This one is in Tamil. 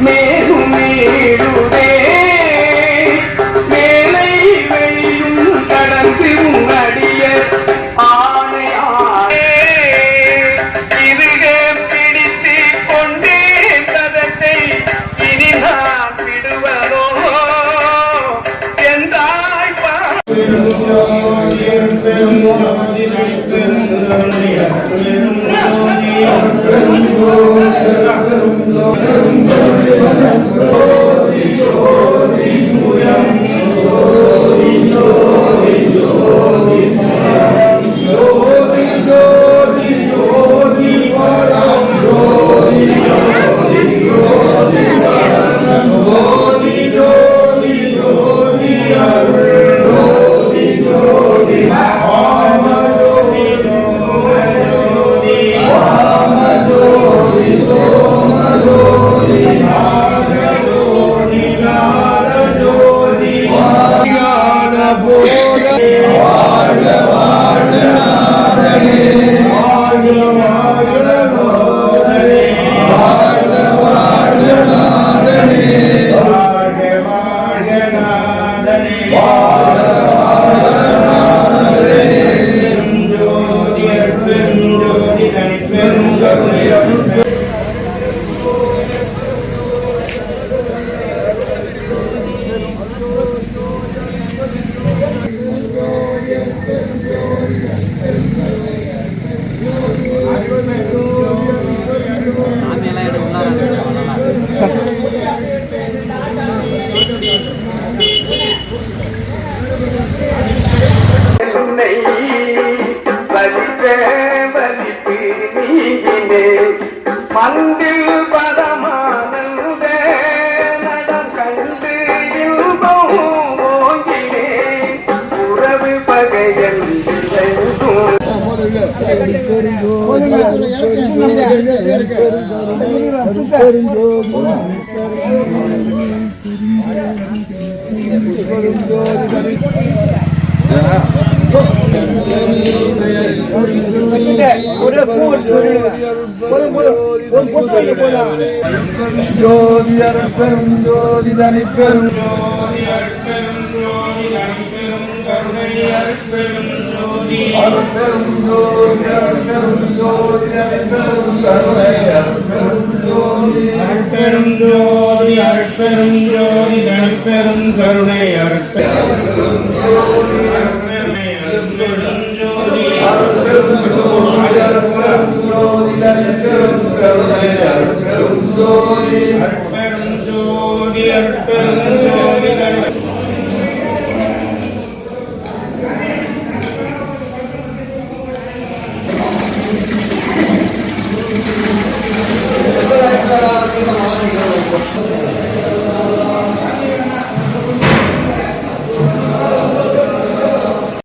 me. என்னை வலித்த வலிப்பு நீகினே மந்தில் பதமானந்த நடம் கண்டு இன்பம் ஓங்கினே உறவு பகையன் ஜோதி அருட்பெரும் ஜோதி தனிப்பெரும் அருட்பெரும் ஜோதி அருட்பெரும் ஜோதி தனிப்பெரும் கருணை அருட்பெரும் ஜோதி அருட்பெரும் ஜோதி அருட்பெரும் ஜோதி கருணை அருட்பெரும் அருட்பெரும் ஜோதி அருட்பெரும் ஜோதி தனிப்பெரும் கருணை அருட்பெரும் ஜோதி அருட்பெரும் ஜோதி அருட்பெரும் ஜோதி தனி-